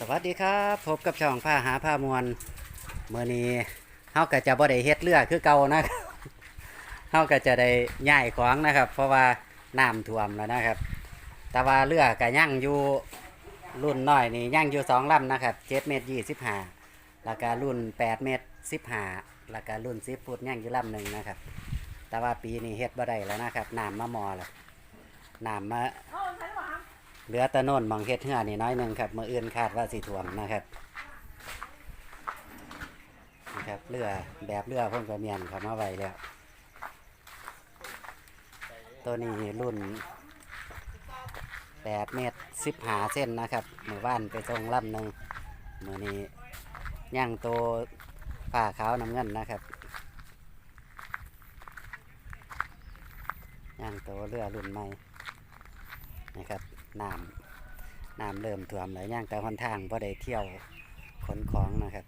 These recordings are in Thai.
สวัสดีครับพบกับช่องผ้าหาผ้ามวลเมื่อนี้เฮาก็จะบ่ได้เฮ็ดเรือคือเก่านะครับเฮาก็จะได้ย้ายของนะครับ เพราะว่าน้ำท่วมแล้วนะครับ แต่ว่าเรือก็ยังอยู่รุ่นน้อยนี่ยังอยู่สองลำนะครับ7เมตร25แล้วก็รุ่น8เมตร15แล้วก็รุ่น10ฟุตยังอยู่ลำหนึ่งนะครับ แต่ว่าปีนี้เฮ็ดบ่ได้แล้วนะครับน้ำมามอแล้วน้ำมา เหลือตะโน่นมองเฮ็ดเหือนี่น้อยหนึ่งครับมืออื่นคาดว่าสิถ่วมนะครับนะครับเรือแบบเรือเพิ่งกระเมียนเขามาไว้แล้ว ตัวนี้รุ่น8เมตร15เส้นนะครับมู่บ้านไปทรงลำหนึ่งมือนี้ย่างตัวผ้าขาวน้ำเงินนะครับย่างตัวเรือรุ่นใหม่ น้ำน้ำเริ่มท่วมแล้วย่างแต่หนทางพอได้เที่ยวขนของนะครับ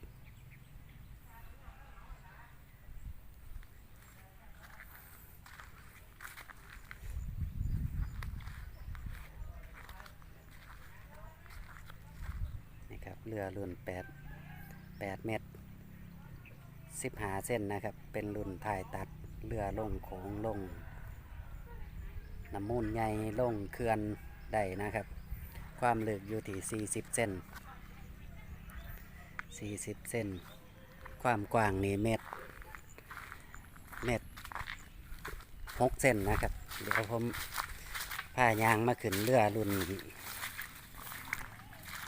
นี่ครับเรือรุ่นแปดแปดเมตรสิบหาเส้นนะครับ เป็นรุ่นถ่ายตัดเรือลงโขงลงน้ำมูลใหญ่ลงเขื่อน ได้นะครับ ความลึกอยู่ที่ 40 เซน40 เซนความกว้างนี่เมตร เมตร6เซนนะครับ เดี๋ยวผมพายางมาขึ้นเรือรุ่น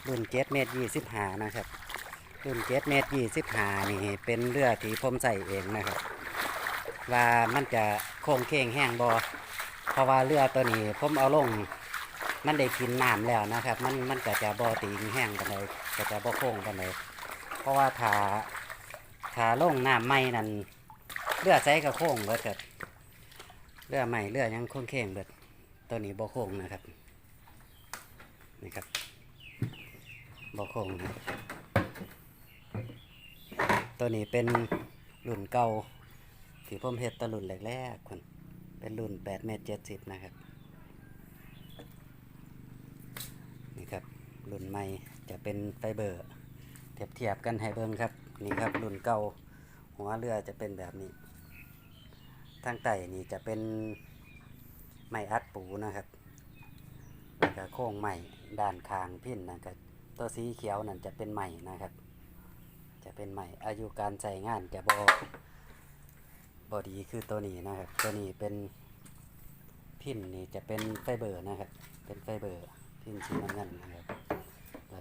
รุ่นเจ็ดเมตรยี่สิบหานะครับ รุ่นเจ็ดเมตรยี่สิบหานี่เป็นเรือที่ผมใส่เองนะครับ ว่ามันจะโค้งเค้งแห้งบอเพราะว่าเรือตัวนี้ผมเอาลง มันได้กินน้ำแล้วนะครับ มันมันก็จะบ่ตีงแห้งกันเลยก็จะบ่โค้งกันเลยเพราะว่าถ้าถ้าลงน้ำไม่นั่นเรือดใช้กับโค้งเบิดครับเรือดใหม่เรือดยังโค้งเข่งเบิดตัวนี้บ่โค้งนะครับนี่ครับบ่โค้งนะตัวนี้เป็นรุ่นเก่าที่ผมเฮ็ดตะรุ่นแรกๆคนเป็นรุ่น8เมตร70นะครับ นี่ครับ รุ่นใหม่จะเป็นไฟเบอร์เทียบเทียบกันให้เบิ่งครับนี่ครับรุ่นเก่าหัวเรือจะเป็นแบบนี้ทางใต้นี่จะเป็นไม้อัดปูนะครับแล้วก็โค้งใหม่ด้านคางพิ้นนะครับตัวสีเขียวนั่นจะเป็นใหม่นะครับ จะเป็นใหม่อายุการใช้งานจะบอบอดีคือตัวนี้นะครับ ตัวนี้เป็นพิ้นนี่จะเป็นไฟเบอร์นะครับ เป็นไฟเบอร์พิ้นสีน้ำเงินนะครับ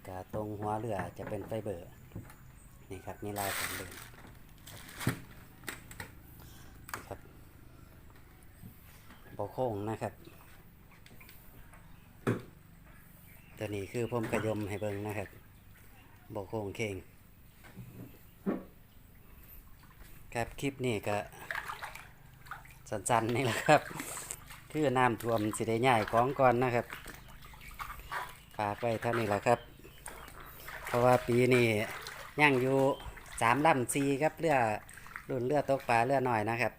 ก็ตรงหัวเรือจะเป็นไฟเบอร์นี่ครับนี่ลายของเดินนี่ครับโบโค้งนะครับ ตัวนี้คือผมกระยมให้เบิ่งนะครับโบโค้งเข่งครับคลิปนี้ก็สั้นๆนี่แหละครับ คือน้ำท่วมสิได้ใหญ่ของก่อนนะครับฝากไว้เท่านี้แหละครับ เพราะว่าปีนี้ย่างอยู่สามลำซีครับเรือรุ่นเรือตกปลาเรือหน่อยนะครับ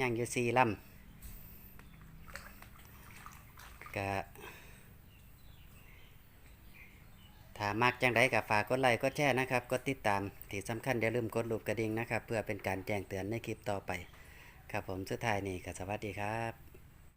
ย่างอยู่สี่ลำกะถ้ามักจังไดกับฝากกดไลค์กดแชร์นะครับกดติดตามที่สำคัญอย่าลืมกดรูปกระดิ่งนะครับ เพื่อเป็นการแจ้งเตือนในคลิปต่อไป ครับผมสุดท้ายนี่ก็สวัสดีครับ